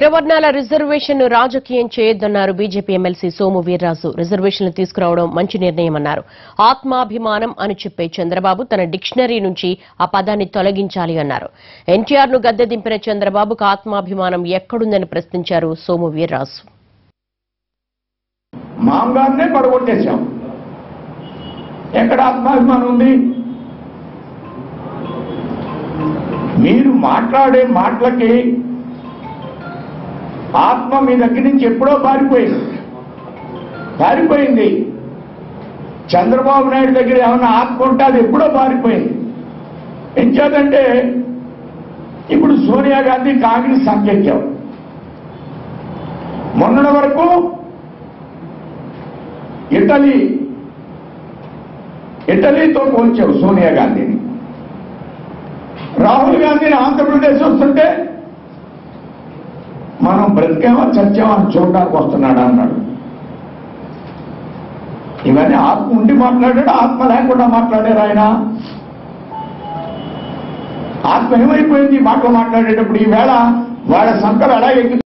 ప్రవర్ణాల రిజర్వేషన్ను రాజకీయం చేయొద్దన్నారు బీజేపీ ఎమ్మెల్సీ సోము వీర్రాజు. రిజర్వేషన్లు తీసుకురావడం మంచి నిర్ణయమన్నారు. ఆత్మాభిమానం అని చెప్పే చంద్రబాబు తన డిక్షనరీ నుంచి ఆ పదాన్ని తొలగించాలి అన్నారు. ఎన్టీఆర్ను గద్దె దింపిన చంద్రబాబుకు ఆత్మాభిమానం ఎక్కడుందని ప్రశ్నించారు సోము వీర్రాజు. ఎక్కడ ఆత్మాభిమానం ఉంది? మీరు మాట్లాడే మాటలకి ఆత్మ మీ దగ్గర నుంచి ఎప్పుడో పారిపోయింది. పారిపోయింది. చంద్రబాబు నాయుడు దగ్గర ఏమైనా ఆత్మ ఉంటే అది ఎప్పుడో పారిపోయింది. ఎంచేదంటే ఇప్పుడు సోనియా గాంధీ కాంగ్రెస్ సంఖ్యం మొన్నటి వరకు ఇటలీ ఇటలీతో పోల్చావు సోనియా గాంధీని. రాహుల్ గాంధీని ఆంధ్రప్రదేశ్ వస్తుంటే మనం బ్రతికేమో చచ్చేమో అని చూడడానికి వస్తున్నాడు అన్నాడు. ఇవన్నీ ఆత్మ ఉండి మాట్లాడాడు ఆత్మ లేకుండా మాట్లాడారు ఆయన? ఆత్మ ఏమైపోయింది? మాటలు మాట్లాడేటప్పుడు ఈవేళ వాళ్ళ సంకలు ఎలా ఎక్కి